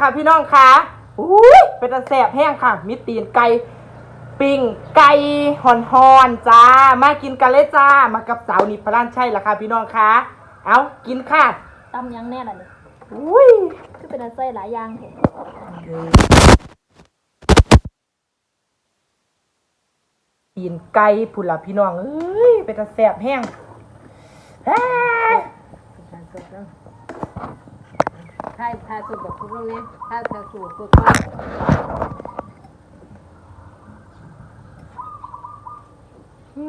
ค่ะพี่น้องค่ะอุ้ยเป็นตะแสบแห้งค่ะ มีตีนไก่ปิ้งไก่หอนหอนๆจ้า มากินกันเลยจ้า มากับสาวนิพพลันใช่ละค่ะพี่น้องค่ะ เอากินค่ะตำยังแน่ล่ะนี่อุ้ยคือเป็นอันใส่หลายอย่างแท้ปีนไก่ผุนละพี่น้องเอ้ยเป็นตะแสบแห้ง เฮ้ยทานสดแล้วถ้าถ้าสดแบบพวกเราเนี่ยถ้าถ้าสูตรพวกเราอื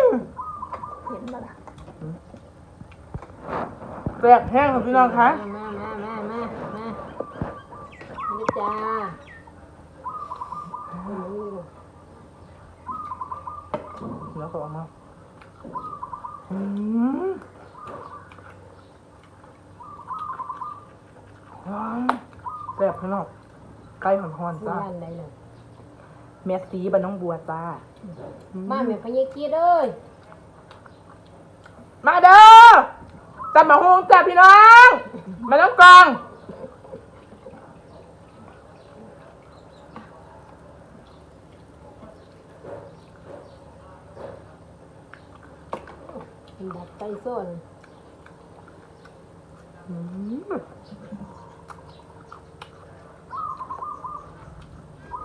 มเห็นบ่ล่ะแสบแห้งค่ะพี่น้องคะมามามามามานี่จ้าอืมแล้วก็ออกมาอืม ว้าวแสบพี่น้องไก่หอนๆที่จ้าร้านใดน่ะเมสซีบ้านน้องบัวจ้ามาแม่พญากีดเอ้ยมาเด้อตำมะฮงจ้าพี่น้องมาน้องกองเป็นดัดไก่ส้น อืม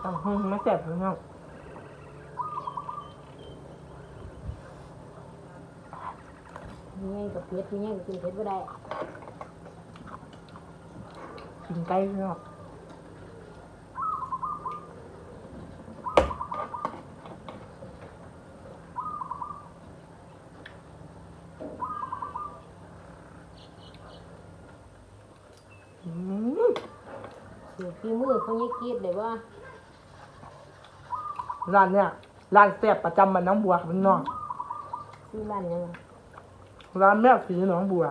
ตำมะฮงไม่แสบพี่น้องมีไงกับเผ็ดมีไงกับกินเผ็ดบ่ได้กินไก่พี่น้องอืม สูตรฝีมือพญากีดเลยว่า ร้านเนี่ยร้านแซ่บประจำบ้านน้องบัวครับพี่น้องชื่อร้านยังไงร้านแม่สีหนองบัว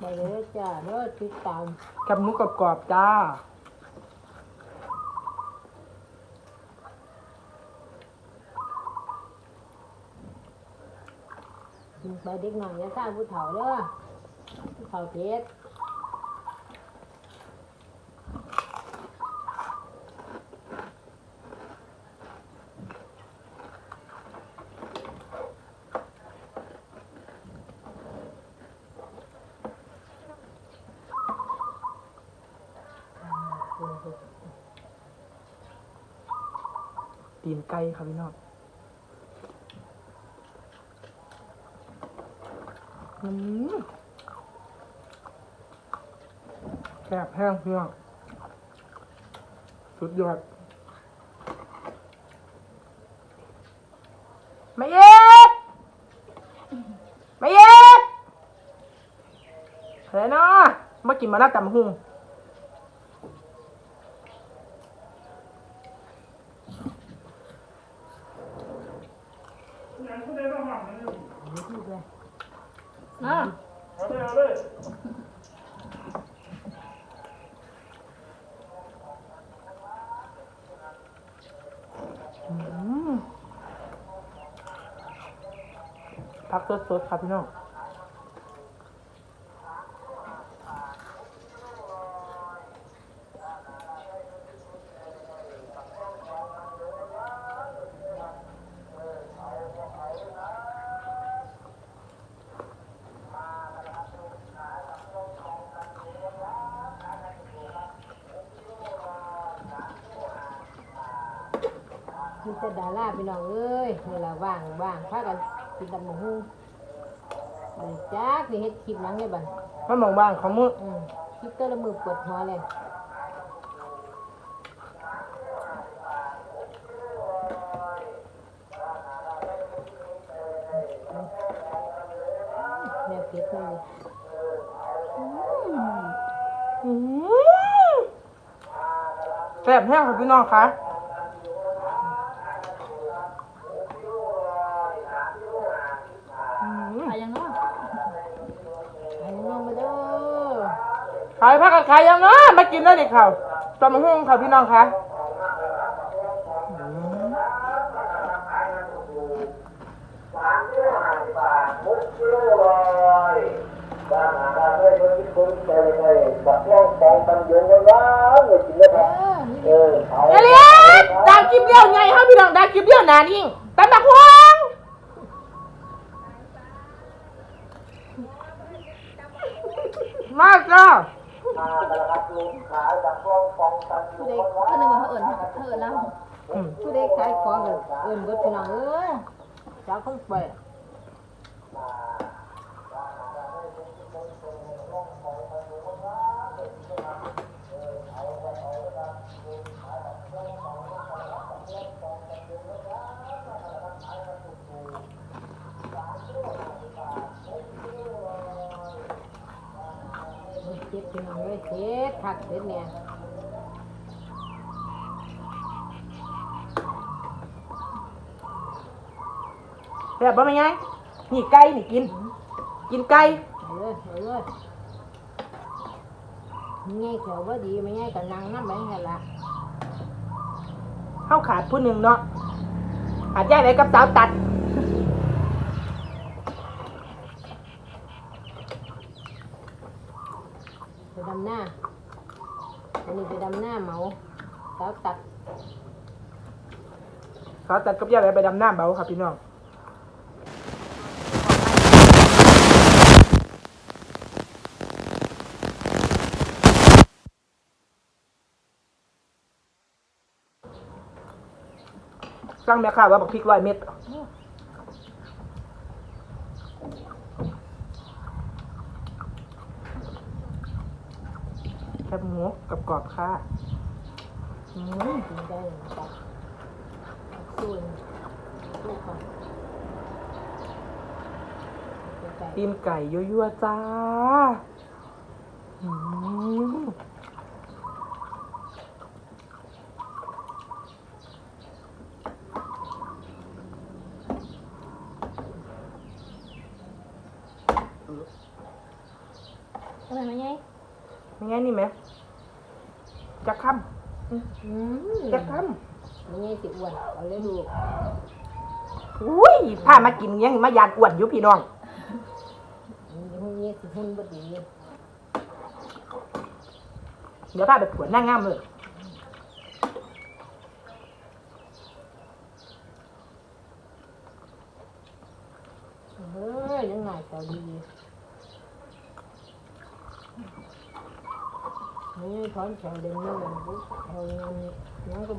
ได้เลยจ้าเด้อติดตามกับหมุกกรอบๆจ้ากินไปเด็กหน่อยอย่าซ่าผู้เฒ่าเด้อผู้เฒ่าเผ็ด ตีนไก่ครับพี่น้องอืมแซ่บแห้งเพี่องสุดยอดไม่เย็ดไม่เย็ดเฮ้ยเนาะมากินมาหน้าตำหุ่ง นี่เลยอะอืมพักสดๆครับพี่น้อง มีแต่ดาราพี่น้องเอ้ยเวลาว่างว่างพากันกินตำบักหุ่งบริจักสิเฮ็ดคลิปหนังได้บัดมันมองบ้างเขามืออืมคลิปแต่ละมือปวดหัวเลยแม่เผ็ดเลยอืมแซ่บแห้งครับพี่น้องคะอืม ไป ยังเนาะไอ้น้องมาเด้อขายผักกับขายยังเนาะมากินได้ดิครับตำมะฮุ่งครับพี่น้องคะอืมสามกิโลห้าสิบบาทหกกิโลร้อยสเออนี่เอเลียสดังคลิปเดียวไงฮะพี่น้องดังคลิปเดียวนานิ่งตำบักฮวง มาจ้าผู้ใดก็นึกว่าเขาเอิญเขาเอิญแล้วอืมผู้ใดขายของก็เอิ้นเบิดพี่น้องเอ้ยเจ้าคนไป เจ็ดพี่น้องเอ้ยเจ็ดผักเด็ดเนี่ยแบบว่าไม่ไงนี่ไก่นี่กิน กินไก่เอาเลยเอาเลยไม่ง่ายแถวว่าดีไม่ง่ายก็นั่งน้ำไปนั่นละเข้าขาดผู้หนึ่งเนาะขาดแยกไหนกับสาวตัด ไปดำหน้า อันนี้ไปดำหน้าเมาสาวตัดสาวตัดกับแยกไหนไปดำหน้ำเบาครับพี่น้องสั่งแม่ค้าว่าบักพริกร้อยเม็ด บหมูกับกรอบค่ะอืมกินได้เลยตัดส่วนลูกก่อนไปตีนไก่ยั่วๆจ้าอืม ทำไมไม่ไง ไม่ไงนี่ไหมจะค่อืมำจะค่ไม่ง่ายสิอ้วนเอาเลยลูกำอุ้ยพามากินยังมายานอ้วนอยู่พี่น้องมันยังง่ายสิหุ่นบ่ดีเดี๋ยวพาไปปวดหน้างามเลย เฮ้ยยังไงก็ดี นี่ถอนแถวเดินนี่เลยปุ๊บแถวนี้ยังก็